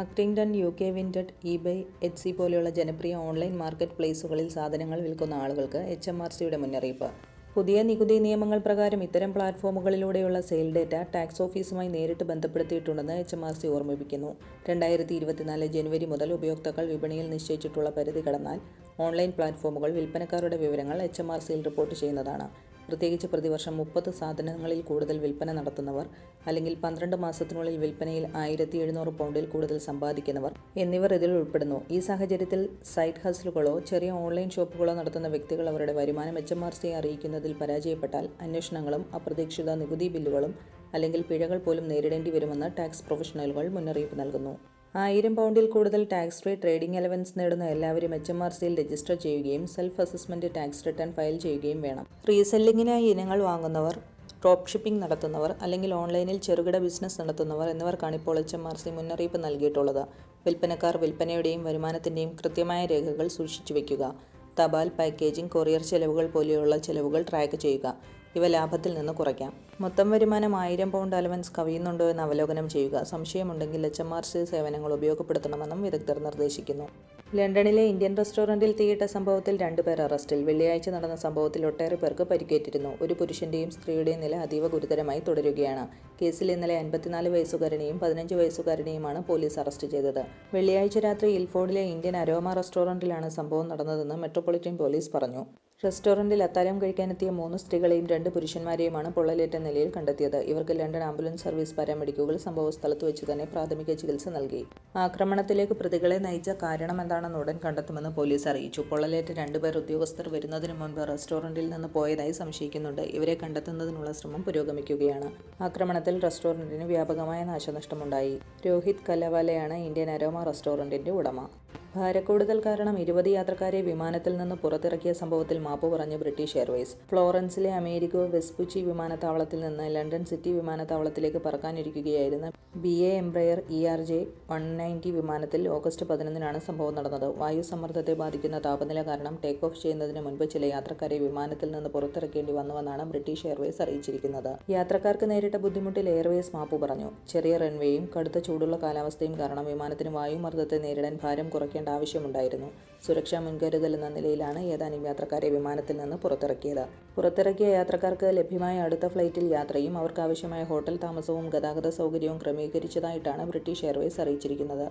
അക്ടിംഗ്ടൺ U K Vinted eBay സി പോലെയുള്ള ജനപ്രിയ ഓൺലൈൻ മാർക്കറ്റ് പ്ലേസുകളിൽ സാധനങ്ങൾ വിൽക്കുന്ന ആളുകൾക്ക് എച്ച് എം ആർ സിയുടെ മുന്നറിയിപ്പ്. പുതിയ നികുതി നിയമങ്ങൾ പ്രകാരം ഇത്തരം പ്ലാറ്റ്ഫോമുകളിലൂടെയുള്ള സെയിൽ ഡേറ്റ ടാക്സ് ഓഫീസുമായി നേരിട്ട് ബന്ധപ്പെടുത്തിയിട്ടുണ്ടെന്ന് എച്ച് എം ആർ സി ഓർമ്മിപ്പിക്കുന്നു. രണ്ടായിരത്തി ഇരുപത്തിനാല് ജനുവരി മുതൽ ഉപയോക്താക്കൾ വിപണിയിൽ നിശ്ചയിച്ചിട്ടുള്ള പരിധി കടന്നാൽ ഓൺലൈൻ പ്ലാറ്റ്ഫോമുകൾ വിൽപ്പനക്കാരുടെ വിവരങ്ങൾ എച്ച് എം ആർ സിയിൽ റിപ്പോർട്ട് ചെയ്യുന്നതാണ്. പ്രത്യേകിച്ച് പ്രതിവർഷം മുപ്പത് സാധനങ്ങളിൽ കൂടുതൽ വിൽപ്പന നടത്തുന്നവർ അല്ലെങ്കിൽ പന്ത്രണ്ട് മാസത്തിനുള്ളിൽ വിൽപ്പനയിൽ ആയിരത്തി എഴുന്നൂറ് പൗണ്ടിൽ കൂടുതൽ സമ്പാദിക്കുന്നവർ എന്നിവർ ഇതിൽ ഉൾപ്പെടുന്നു. ഈ സാഹചര്യത്തിൽ സൈഡ് ഹസലുകളോ ചെറിയ ഓൺലൈൻ ഷോപ്പുകളോ നടത്തുന്ന വ്യക്തികൾ അവരുടെ വരുമാനം എച്ച് എം ആർ സിയെ അറിയിക്കുന്നതിൽ പരാജയപ്പെട്ടാൽ അന്വേഷണങ്ങളും അപ്രതീക്ഷിത നികുതി ബില്ലുകളും അല്ലെങ്കിൽ പിഴകൾ പോലും നേരിടേണ്ടി വരുമെന്ന് ടാക്സ് പ്രൊഫഷണലുകൾ മുന്നറിയിപ്പ് നൽകുന്നു. ആയിരം പൗണ്ടിൽ കൂടുതൽ ടാക്സ് ഫ്രീ ട്രേഡിംഗ് അലവൻസ് നേടുന്ന എല്ലാവരും എച്ച് എം ആർ സിയിൽ രജിസ്റ്റർ ചെയ്യുകയും self assessment tax return file ചെയ്യുകയും വേണം. റീസെല്ലിങ്ങിനായി ഇനങ്ങൾ വാങ്ങുന്നവർ ഡ്രോപ്പ് ഷിപ്പിംഗ് നടത്തുന്നവർ അല്ലെങ്കിൽ ഓൺലൈനിൽ ചെറുകിട ബിസിനസ് നടത്തുന്നവർ എന്നിവർക്കാണ് ഇപ്പോൾ എച്ച് എം ആർ സി മുന്നറിയിപ്പ് നൽകിയിട്ടുള്ളത്. വിൽപ്പനക്കാർ വിൽപ്പനയുടെയും വരുമാനത്തിന്റെയും കൃത്യമായ രേഖകൾ സൂക്ഷിച്ചു വയ്ക്കുക. തപാൽ പാക്കേജിംഗ് കൊറിയർ ചെലവുകൾ പോലെയുള്ള ചെലവുകൾ ട്രാക്ക് ചെയ്യുക. ഇവ ലാഭത്തിൽ നിന്ന് കുറയ്ക്കാം. മൊത്തം വരുമാനം ആയിരം പൗണ്ട് അലവൻസ് കവിയുന്നുണ്ടോ എന്ന് അവലോകനം ചെയ്യുക. സംശയമുണ്ടെങ്കിൽ എച്ച് എം ആർ സി സേവനങ്ങൾ ഉപയോഗപ്പെടുത്തണമെന്നും വിദഗ്ധർ നിർദ്ദേശിക്കുന്നു. ലണ്ടനിലെ ഇന്ത്യൻ റെസ്റ്റോറന്റിൽ തീയിട്ട സംഭവത്തിൽ രണ്ടുപേർ അറസ്റ്റിൽ. വെള്ളിയാഴ്ച നടന്ന സംഭവത്തിൽ ഒട്ടേറെ പേർക്ക് പരിക്കേറ്റിരുന്നു. ഒരു പുരുഷന്റെയും സ്ത്രീയുടെയും നില അതീവ ഗുരുതരമായി തുടരുകയാണ്. കേസിൽ ഇന്നലെ അൻപത്തിനാല് വയസ്സുകാരനെയും പതിനഞ്ച് വയസ്സുകാരനെയുമാണ് പോലീസ് അറസ്റ്റ് ചെയ്തത്. വെള്ളിയാഴ്ച രാത്രി ഇൽഫോർഡിലെ ഇന്ത്യൻ അരോമ റെസ്റ്റോറന്റിലാണ് സംഭവം നടന്നതെന്ന് മെട്രോപൊളിറ്റൻ പോലീസ് പറഞ്ഞു. റെസ്റ്റോറന്റിൽ അത്താരം കഴിക്കാനെത്തിയ മൂന്ന് സ്ത്രീകളെയും രണ്ട് പുരുഷന്മാരെയുമാണ് പൊള്ളലേറ്റ നിലയിൽ കണ്ടെത്തിയത്. ഇവർക്ക് ലണ്ടൻ ആംബുലൻസ് സർവീസ് പാരാമെഡിക്കുകൾ സംഭവസ്ഥലത്ത് വെച്ച് തന്നെ പ്രാഥമിക ചികിത്സ നൽകി. ആക്രമണത്തിലേക്ക് പ്രതികളെ നയിച്ച കാരണം എന്താണെന്ന് ഉടൻ കണ്ടെത്തുമെന്ന് പോലീസ് അറിയിച്ചു. പൊള്ളലേറ്റ രണ്ടുപേർ ഉദ്യോഗസ്ഥർ വരുന്നതിന് മുൻപ് റെസ്റ്റോറന്റിൽ നിന്ന് പോയതായി സംശയിക്കുന്നുണ്ട്. ഇവരെ കണ്ടെത്തുന്നതിനുള്ള ശ്രമം പുരോഗമിക്കുകയാണ്. ആക്രമണത്തിൽ റെസ്റ്റോറന്റിന് വ്യാപകമായ നാശനഷ്ടമുണ്ടായി. രോഹിത് കലവാലയാണ് ഇന്ത്യൻ അരോമ റെസ്റ്റോറന്റിന്റെ ഉടമ. ഭാരക്കൂടുതൽ കാരണം ഇരുപത് യാത്രക്കാരെ വിമാനത്തിൽ നിന്ന് പുറത്തിറക്കിയ സംഭവത്തിൽ മാപ്പ് പറഞ്ഞു ബ്രിട്ടീഷ് എയർവേസ്. ഫ്ലോറൻസിലെ അമേരിക്കോ വെസ്പുച്ചി വിമാനത്താവളത്തിൽ നിന്ന് ലണ്ടൻ സിറ്റി വിമാനത്താവളത്തിലേക്ക് പറക്കാനിരിക്കുകയായിരുന്ന B A Embraer E R J one ninety വിമാനത്തിൽ ഓഗസ്റ്റ് പതിനൊന്നിനാണ് സംഭവം നടന്നത്. വായു സമ്മർദ്ദത്തെ ബാധിക്കുന്ന താപനില കാരണം ടേക്ക് ഓഫ് ചെയ്യുന്നതിന് മുൻപ് ചില യാത്രക്കാരെ വിമാനത്തിൽ നിന്ന് പുറത്തിറക്കേണ്ടി വന്നുവെന്നാണ് ബ്രിട്ടീഷ് എയർവേസ് അറിയിച്ചിരിക്കുന്നത്. യാത്രക്കാർക്ക് നേരിട്ട ബുദ്ധിമുട്ടിൽ എയർവേസ് മാപ്പ് പറഞ്ഞു. ചെറിയ റൺവേയും കടുത്ത ചൂടുള്ള കാലാവസ്ഥയും കാരണം വിമാനത്തിന് വായുമർദ്ദത്തെ നേരിടാൻ ഭാരം കുറയ്ക്കേണ്ട ആവശ്യമുണ്ടായിരുന്നു. സുരക്ഷാ മുൻകരുതൽ എന്ന നിലയിലാണ് ഏതാനും യാത്രക്കാരെ വിമാനത്തിൽ നിന്ന് പുറത്തിറക്കിയത്. പുറത്തിറക്കിയ യാത്രക്കാർക്ക് ലഭ്യമായ അടുത്ത ഫ്ലൈറ്റിൽ യാത്രയും അവർക്ക് ആവശ്യമായ ഹോട്ടൽ താമസവും ഗതാഗത സൗകര്യവും ക്രമീകരിച്ചതായിട്ടാണ് ബ്രിട്ടീഷ് എയർവേസ് അറിയിച്ചിരിക്കുന്നത്.